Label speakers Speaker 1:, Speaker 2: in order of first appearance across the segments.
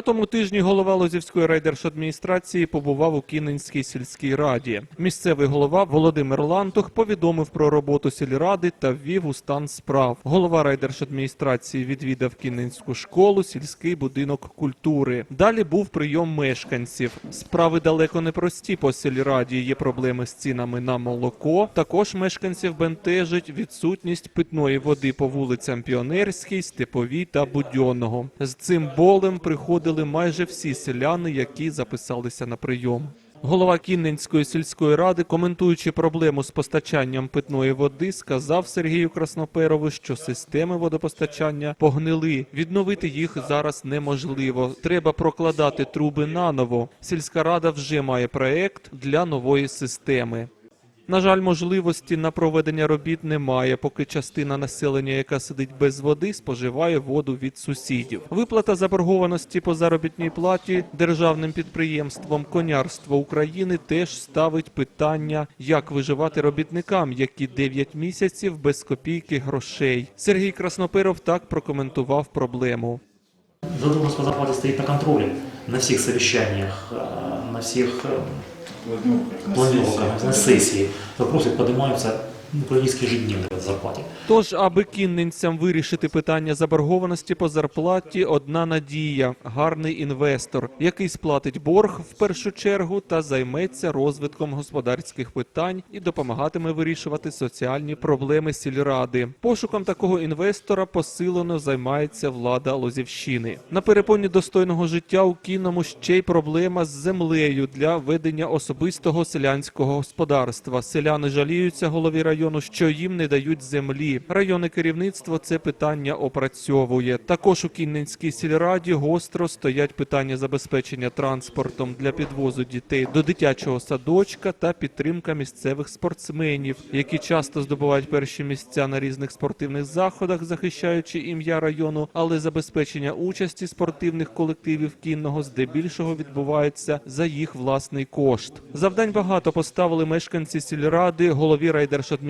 Speaker 1: На тому тижні голова Лозівської райдержадміністрації побував у Кінненській сільській раді. Місцевий голова Володимир Лантух повідомив про роботу сільради та ввів у стан справ. Голова райдержадміністрації відвідав Кінненську школу, сільський будинок культури. Далі був прийом мешканців. Справи далеко не прості по сільраді. Є проблеми з цінами на молоко. Також мешканців бентежить відсутність питної води по вулицям Піонерській, Степовій та Будьонного. З цим болем приходили майже всі селяни, які записалися на прийом. Голова Кінненської сільської ради, коментуючи проблему з постачанням питної води, сказав Сергію Красноперову, що системи водопостачання погнили. Відновити їх зараз неможливо. Треба прокладати труби наново. Сільська рада вже має проект для нової системи. На жаль, можливості на проведення робіт немає, поки частина населення, яка сидить без води, споживає воду від сусідів. Виплата заборгованості по заробітній платі державним підприємством Конярство України теж ставить питання, як виживати робітникам, які 9 місяців без копійки грошей. Сергій Красноперов так прокоментував проблему.
Speaker 2: Задуманность по зарплате стоит на контроле на всех совещаниях, э, на всех планировках, на сессии. Вопросы поднимаются ну, практически ежедневно по.
Speaker 1: Тож, аби кінненцям вирішити питання заборгованості по зарплаті, одна надія гарний інвестор, який сплатить борг в першу чергу та займеться розвитком господарських питань і допомагатиме вирішувати соціальні проблеми сільради. Пошуком такого інвестора посилено займається влада Лозівщини. На перепоні достойного життя у кінному ще й проблема з землею для ведення особистого селянського господарства. Селяни жаліються голові району, що їм не дають землі. Районне керівництво це питання опрацьовує. Також у Кінненській сільраді гостро стоять питання забезпечення транспортом для підвозу дітей до дитячого садочка та підтримка місцевих спортсменів, які часто здобувають перші місця на різних спортивних заходах, захищаючи ім'я району, але забезпечення участі спортивних колективів кінного здебільшого відбувається за їх власний кошт. Завдань багато поставили мешканці сільради, голові райдержадміністрації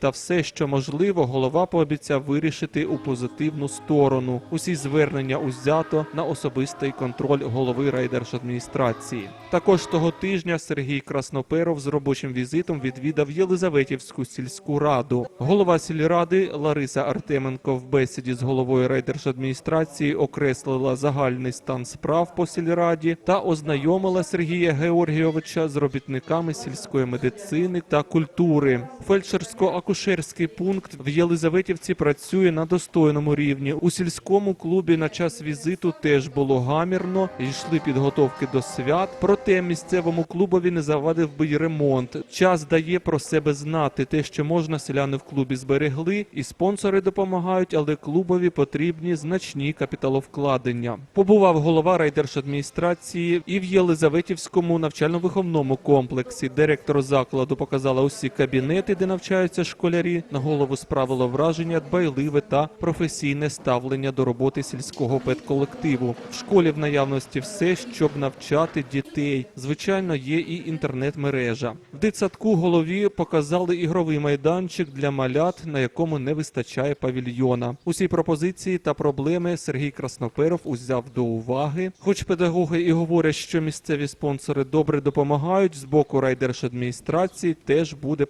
Speaker 1: та все, що можливо, голова пообіцяв вирішити у позитивну сторону. Усі звернення узято на особистий контроль голови райдержадміністрації. Також того тижня Сергій Красноперов з робочим візитом відвідав Єлизаветівську сільську раду. Голова сільради Лариса Артеменко в бесіді з головою райдержадміністрації окреслила загальний стан справ по сільраді та ознайомила Сергія Георгійовича з робітниками сільської медицини та культури. Фельдшерсько-акушерський пункт в Єлизаветівці працює на достойному рівні. У сільському клубі на час візиту теж було гамірно, йшли підготовки до свят. Проте місцевому клубові не завадив би й ремонт. Час дає про себе знати. Те, що можна, селяни в клубі зберегли, і спонсори допомагають, але клубові потрібні значні капіталовкладення. Побував голова райдержадміністрації і в Єлизаветівському навчально-виховному комплексі. Директор закладу показала усі кабінети, де навчаються школярі. На голову справило враження дбайливе та професійне ставлення до роботи сільського педколективу. В школі в наявності все, щоб навчати дітей. Звичайно, є і інтернет-мережа. В дитсадку голові показали ігровий майданчик для малят, на якому не вистачає павільйона. Усі пропозиції та проблеми Сергій Красноперов узяв до уваги. Хоч педагоги і говорять, що місцеві спонсори добре допомагають, з боку райдержадміністрації теж буде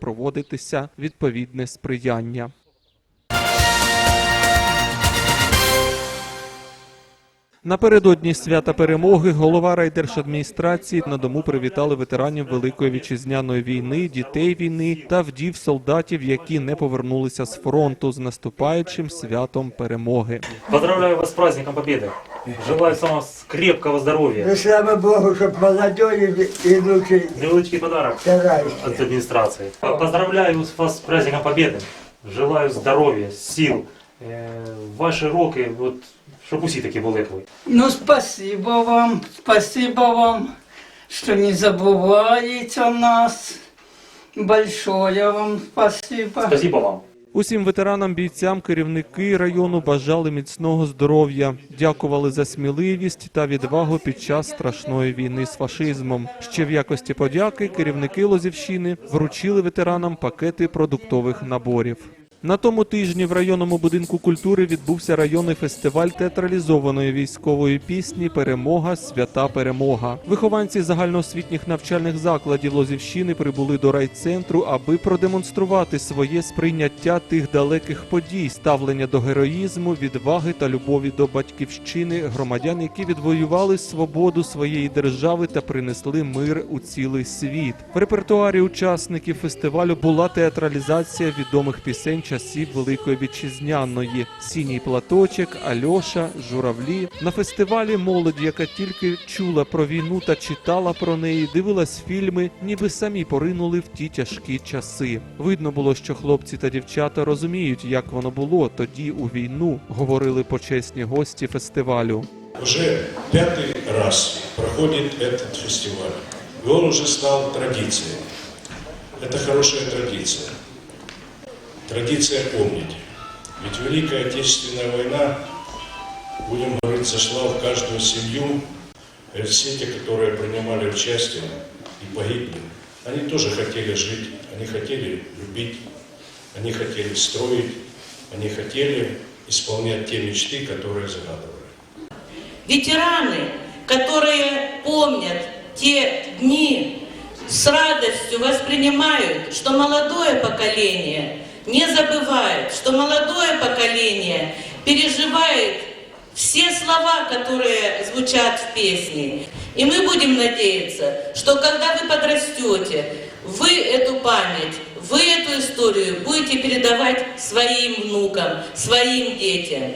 Speaker 1: проводитися відповідне сприяння. Напередодні свята перемоги голова райдержадміністрації на дому привітали ветеранів Великої вітчизняної війни, дітей війни та вдів солдатів, які не повернулися з фронту з наступаючим святом перемоги.
Speaker 2: Поздравляю вас с праздником Победы. Желаю самого крепкого здоровья.
Speaker 3: Ну, слава Богу, щоб молодежи и лучше
Speaker 2: Невеличкий подарок от администрации. Поздравляю вас с праздником Победы. Желаю здоровья, сил. Е, Ваші роки, от, щоб усі такі були як ви.
Speaker 4: Ну, спасибо вам, спасибо вам, что не забываете о нас. Большое вам спасибо.
Speaker 2: Спасибо вам.
Speaker 1: Усім ветеранам, бійцям, керівники району бажали міцного здоров'я, дякували за сміливість та відвагу під час страшної війни з фашизмом. Ще в якості подяки керівники Лозівщини вручили ветеранам пакети продуктових наборів. На тому тижні в районному будинку культури відбувся районний фестиваль театралізованої військової пісні Перемога, свята перемога. Вихованці загальноосвітніх навчальних закладів Лозівщини прибули до райцентру, аби продемонструвати своє сприйняття тих далеких подій, ставлення до героїзму, відваги та любові до батьківщини громадян, які відвоювали свободу своєї держави та принесли мир у цілий світ. В репертуарі учасників фестивалю була театралізація відомих пісень часів Великої Вітчизняної: Сіній платочок, Альоша, Журавлі. На фестивалі молодь, яка тільки чула про війну та читала про неї, дивилась фільми, ніби самі поринули в ті тяжкі часи. Видно було, що хлопці та дівчата розуміють, як воно було тоді у війну, говорили почесні гості фестивалю.
Speaker 5: Уже пятый раз проходит этот фестиваль. И он уже стал традицией. Это хорошая традиция. Традиция помнить. Ведь Великая Отечественная война, будем говорить, зашла в каждую семью. И все те, которые принимали участие и погибли, они тоже хотели жить, они хотели любить, они хотели строить, они хотели исполнять те мечты, которые загадывали.
Speaker 6: Ветераны, которые помнят те дни, с радостью воспринимают, что молодое поколение не забывает, что молодое поколение переживает все слова, которые звучат в песне. И мы будем надеяться, что когда вы подрастете, вы эту память, вы эту историю будете передавать своим внукам, своим детям.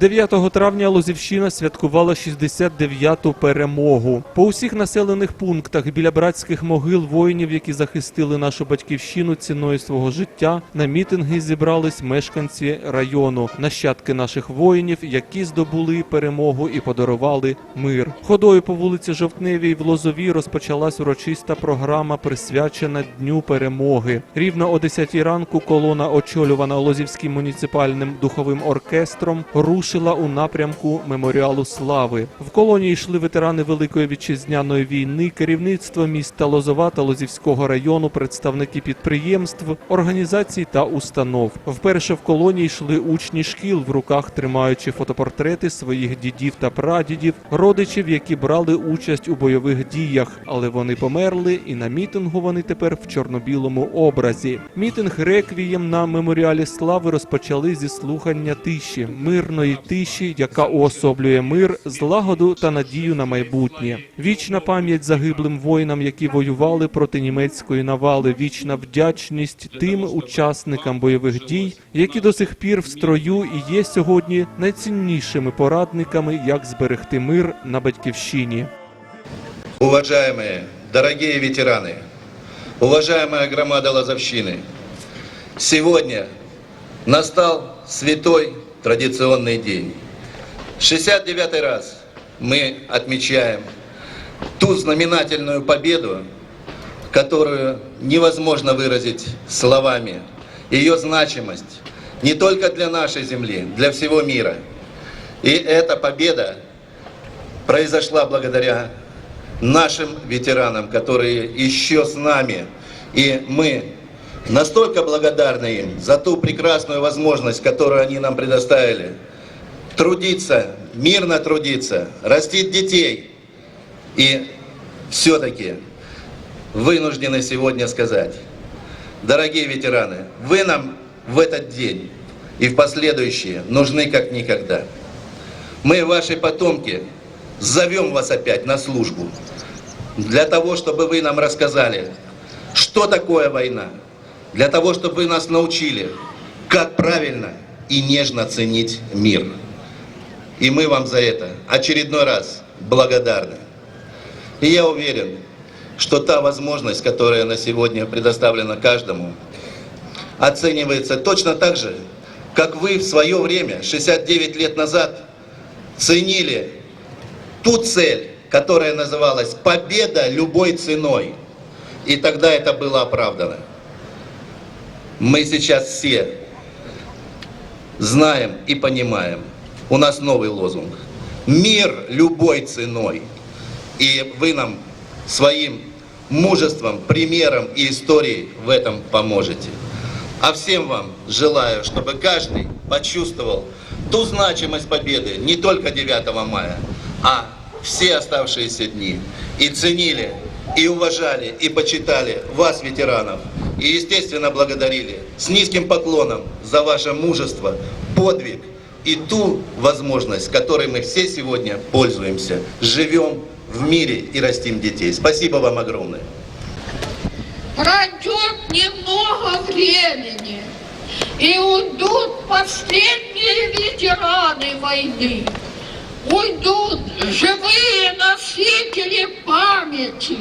Speaker 1: 9 травня Лозівщина святкувала 69-ту перемогу. По усіх населених пунктах біля братських могил воїнів, які захистили нашу батьківщину ціною свого життя, на мітинги зібрались мешканці району, нащадки наших воїнів, які здобули перемогу і подарували мир. Ходою по вулиці Жовтневій в Лозовій розпочалась урочиста програма, присвячена Дню перемоги. Рівно о 10 ранку колона, очолювана Лозівським муніципальним духовим оркестром, рушила у напрямку меморіалу слави. В колоні йшли ветерани Великої вітчизняної війни, керівництво міста Лозова та Лозівського району, представники підприємств, організацій та установ. Вперше в колоні йшли учні шкіл, в руках тримаючи фотопортрети своїх дідів та прадідів, родичів, які брали участь у бойових діях, але вони померли, і на мітингу вони тепер в чорно-білому образі. Мітинг реквієм на меморіалі слави розпочали зі слухання тиші, мирної тиші, яка уособлює мир, злагоду та надію на майбутнє. Вічна пам'ять загиблим воїнам, які воювали проти німецької навали. Вічна вдячність тим учасникам бойових дій, які до сих пір в строю і є сьогодні найціннішими порадниками, як зберегти мир на батьківщині.
Speaker 7: Уважаемые, дорогие ветераны, уважаемая громада Лозовщины, сегодня настал святой традиционный день. 69 раз мы отмечаем ту знаменательную победу, которую невозможно выразить словами. Ее значимость не только для нашей земли, для всего мира. И эта победа произошла благодаря нашим ветеранам, которые еще с нами. И мы настолько благодарны им за ту прекрасную возможность, которую они нам предоставили. Трудиться, мирно трудиться, растить детей. И все-таки вынуждены сегодня сказать, дорогие ветераны, вы нам в этот день и в последующие нужны как никогда. Мы, ваши потомки, зовем вас опять на службу для того, чтобы вы нам рассказали, что такое война, для того, чтобы вы нас научили, как правильно и нежно ценить мир. И мы вам за это очередной раз благодарны. И я уверен, что та возможность, которая на сегодня предоставлена каждому, оценивается точно так же, как вы в свое время, 69 лет назад, ценили ту цель, которая называлась «Победа любой ценой». И тогда это было оправдано. Мы сейчас все знаем и понимаем, у нас новый лозунг. Мир любой ценой. И вы нам своим мужеством, примером и историей в этом поможете. А всем вам желаю, чтобы каждый почувствовал ту значимость победы не только 9 мая, а все оставшиеся дни. И ценили, и уважали, и почитали вас, ветеранов. И, естественно, благодарили с низким поклоном за ваше мужество, подвиг и ту возможность, которой мы все сегодня пользуемся. Живем в мире и растим детей. Спасибо вам огромное.
Speaker 8: Пройдет немного времени, и уйдут последние ветераны войны. Уйдут живые носители памяти,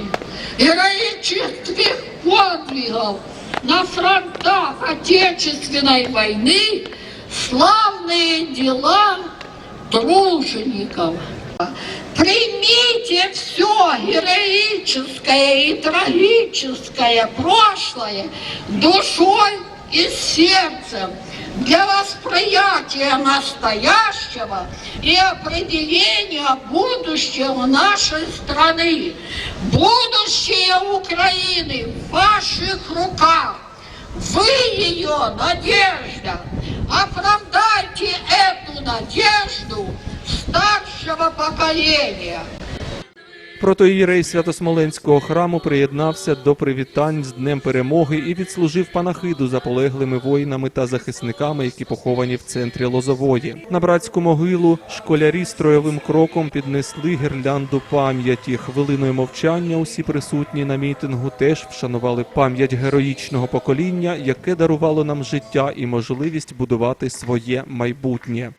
Speaker 8: героических подвигов на фронтах Отечественной войны, славные дела тружеников. Примите все героическое и трагическое прошлое душой и сердцем для восприятия настоящего и определения будущего нашей страны. Будущее Украины в ваших руках. Вы ее надежда. Оправдайте эту надежду старшего поколения.
Speaker 1: Протоїрей Святосмоленського храму приєднався до привітань з Днем Перемоги і відслужив панахиду за полеглими воїнами та захисниками, які поховані в центрі Лозової. На братську могилу школярі строєвим кроком піднесли гірлянду пам'яті. Хвилиною мовчання усі присутні на мітингу теж вшанували пам'ять героїчного покоління, яке дарувало нам життя і можливість будувати своє майбутнє.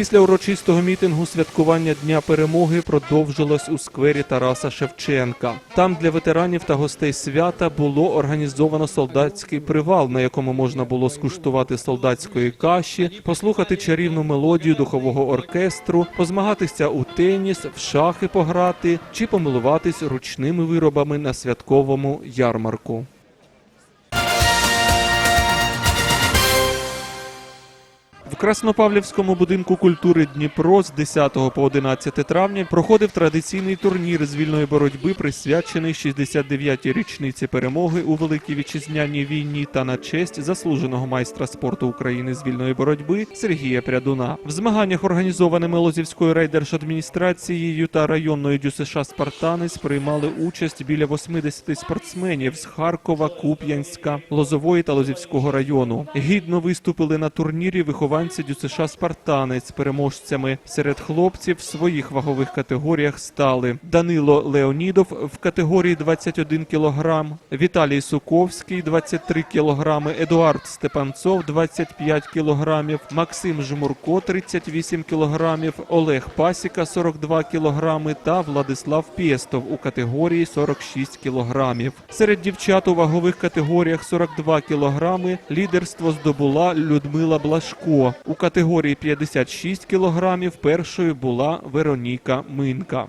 Speaker 1: Після урочистого мітингу святкування Дня перемоги продовжилось у сквері Тараса Шевченка. Там для ветеранів та гостей свята було організовано солдатський привал, на якому можна було скуштувати солдатської каші, послухати чарівну мелодію духового оркестру, позмагатися у теніс, в шахи пограти чи помилуватись ручними виробами на святковому ярмарку. Краснопавлівському будинку культури Дніпро з 10 по 11 травня проходив традиційний турнір з вільної боротьби, присвячений 69-й річниці перемоги у Великій Вітчизняній війні та на честь заслуженого майстра спорту України з вільної боротьби Сергія Прядуна. В змаганнях, організованими Лозівською райдержадміністрацією та районною ДЮСШ Спартанець, приймали участь біля 80 спортсменів з Харкова, Куп'янська, Лозової та Лозівського району. Гідно виступили на турнірі вихованці ДЮСШ Спартанець. Переможцями серед хлопців в своїх вагових категоріях стали Данило Леонідов в категорії 21 кг, Віталій Суковський 23 кг, Едуард Степанцов 25 кг, Максим Жмурко 38 кг, Олег Пасіка 42 кг та Владислав Пєстов у категорії 46 кг. Серед дівчат у вагових категоріях 42 кг лідерство здобула Людмила Блашко. У категорії 56 кілограмів першою була Вероніка Минка.